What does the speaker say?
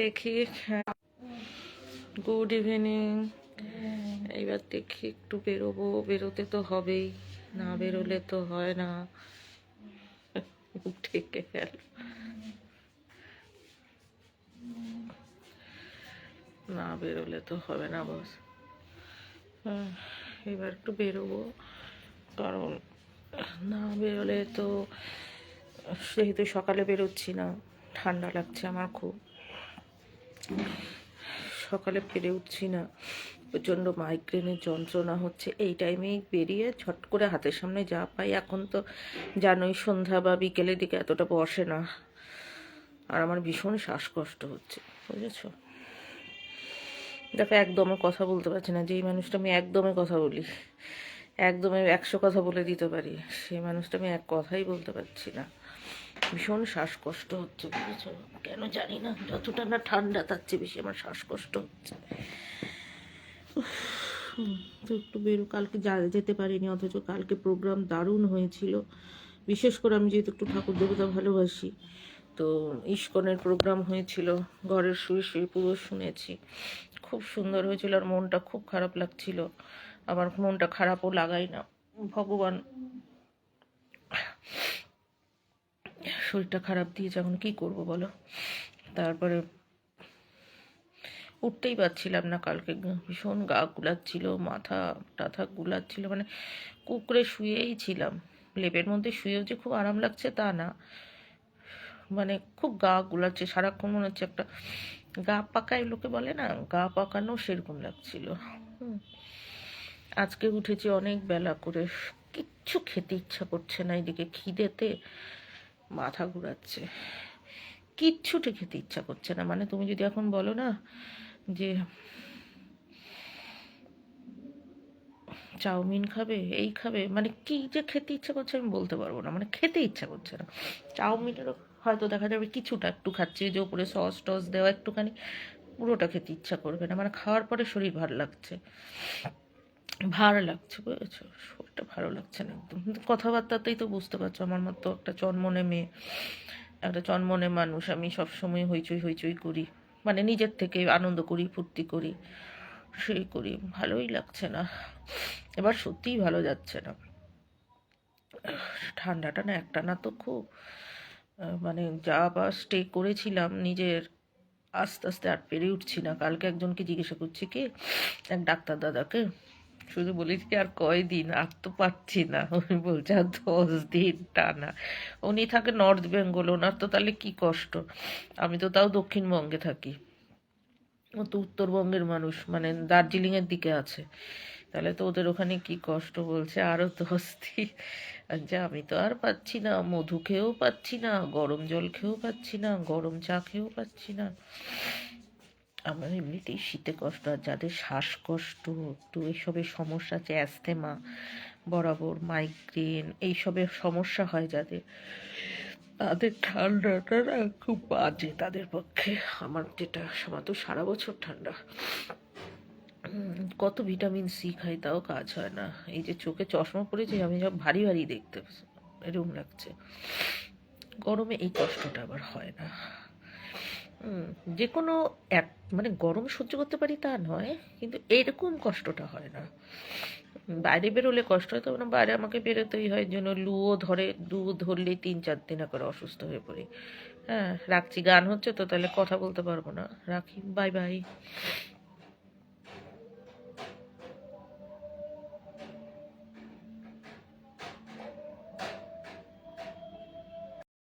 দেখি। Good evening এইবার দেখি একটু বেরোবো। বেরোতে তো হবেই। না বেরোলে তো হয় না। ঠেকে গেল। না বেরোলে তো হবে না বস হ্যাঁ, এবার একটু বেরোবো। কারণ না বেরোলে তো যেহেতু সকালে বেরোচ্ছি না ঠান্ডা লাগছে আমার খুব। সকালে পেরে উঠছি না। প্রচণ্ড মাইগ্রেনের যন্ত্রণা হচ্ছে। এই টাইমেই বেরিয়ে ছট করে হাতের সামনে যা পাই। এখন তো জানোই সন্ধ্যা বা বিকেলের দিকে এতটা বসে না। আর আমার ভীষণ শ্বাসকষ্ট হচ্ছে, বুঝেছ? দেখো একদমে কথা বলতে পারছি না। যেই মানুষটা আমি একদমে কথা বলি, একদমে একশো কথা বলে দিতে পারি, সেই মানুষটা আমি এক কথাই বলতে পারছি না। ভীষণ শ্বাসকষ্ট হচ্ছে, বুঝেছ? কেন জানি না, যতটা না ঠান্ডা তার চেয়ে বেশি আমার শ্বাসকষ্ট হচ্ছে। একটু বেরো, কালকে যেতে পারিনি, অথচ কালকে প্রোগ্রাম দারুণ হয়েছিল। বিশেষ করে আমি যেহেতু একটু ঠাকুর দেবতা ভালোবাসি, তো ইস্কনের প্রোগ্রাম হয়েছিল, ঘরের শুয়ে শুয়ে পুরো শুনেছি। খুব সুন্দর হয়েছিল আর মনটা খুব খারাপ লাগছিল। আমার মনটা খারাপও লাগাই না। ভগবান শরীরটা খারাপ দিয়েছে এখন কি করব বলো? তারপরে উঠতেই পারছিলাম না কালকে ভীষণ গা গুলাচ্ছিল, মাথা টাথা গুলাচ্ছিল মানে কুকড়ে শুয়েই ছিলাম। লেপের মধ্যে শুয়েও যে খুব আরাম লাগছে তা না। মানে খুব গা গুলাচ্ছে, সারাক্ষণ মনে হচ্ছে একটা গা পাকায় লোকে বলে না, গা পাকানো সেরকম লাগছিল। আজকে উঠেছি অনেক বেলা করে, কিচ্ছু খেতে ইচ্ছা করছে না এদিকে খিদেতে। মাথা ঘুরাচ্ছে। কিচ্ছুটি খেতে ইচ্ছা করছে না। মানে তুমি যদি এখন বলো না যে, চাউমিন খাবে, এই খাবে মানে কি যে খেতে ইচ্ছা করছে আমি বলতে পারব না। মানে খেতে ইচ্ছা করছে না। চাউমিনেরও হয়তো দেখা যাবে কিছুটা একটু খাচ্ছি, যে উপরে সস টস দেওয়া একটুখানি, পুরোটা খেতে ইচ্ছা করবে না। মানে খাওয়ার পরে শরীর ভালো লাগছে। ভার লাগছে, বুঝেছ? শরীরটা ভালো লাগছে না একদম। কথাবার্তাতেই তো বুঝতে পারছ, আমার মতো একটা চনমনে মেয়ে, একটা চনমনে মানুষ, আমি সবসময় হইচই হইচই করি। মানে নিজের থেকে আনন্দ করি, ফুর্তি করি, সেই করি, ভালোই লাগছে না। এবার সত্যিই ভালো যাচ্ছে না। ঠান্ডাটা না একটা না তো খুব মানে যা বা স্টে করেছিলাম, নিজের আস্তে আস্তে আর পেরে উঠছি না। কালকে একজনকে জিজ্ঞাসা করছি, কি? এক ডাক্তার দাদাকে। শুধু বলেছি কি আর কয়দিন? আর তো পারছি না। উনি বলছে, আর দশ দিন টানা। উনি থাকে নর্থ বেঙ্গল, ওনার তো তাহলে কি কষ্ট? আমি তো তাও দক্ষিণবঙ্গে থাকি। ও তো উত্তরবঙ্গের মানুষ মানে দার্জিলিংয়ের দিকে আছে। তাহলে তো ওদের ওখানে কি কষ্ট বলছে? আরও দশ দিন। যা আমি তো আর পাচ্ছি না। মধু খেয়েও পাচ্ছি না, গরম জল খেয়েও পাচ্ছি না, গরম চা খেয়েও পাচ্ছি না। আমার এমনিতেই শীতে কষ্ট আর যাদের শ্বাসকষ্ট, একটু এইসবের সমস্যা আছে অ্যাস্থেমা বরাবর মাইগ্রেন এইসবের সমস্যা হয় যাদের। তাদের ঠান্ডাটা না খুব বাজে তাদের পক্ষে। আমার যেটা আমার তো সারা বছর ঠান্ডা। কত ভিটামিন সি খাই তাও কাজ হয় না। এই যে চোখে চশমা পড়েছে আমি সব ভারী ভারী দেখতে এরকম লাগছে। গরমে এই কষ্টটা আবার হয় না। যে কোনো এক মানে গরম সহ্য করতে পারি তা নয়, কিন্তু এরকম কষ্টটা হয় না। বাইরে বেরোলে কষ্ট হয় তখন বাইরে আমাকে বেরোতেই হয়, যেন লুও ধরে লু ধরলে তিন চার দিন করে অসুস্থ হয়ে পড়ি। হ্যাঁ রাখছি, গান হচ্ছে তো, তাহলে কথা বলতে পারব না। রাখি বাই বাই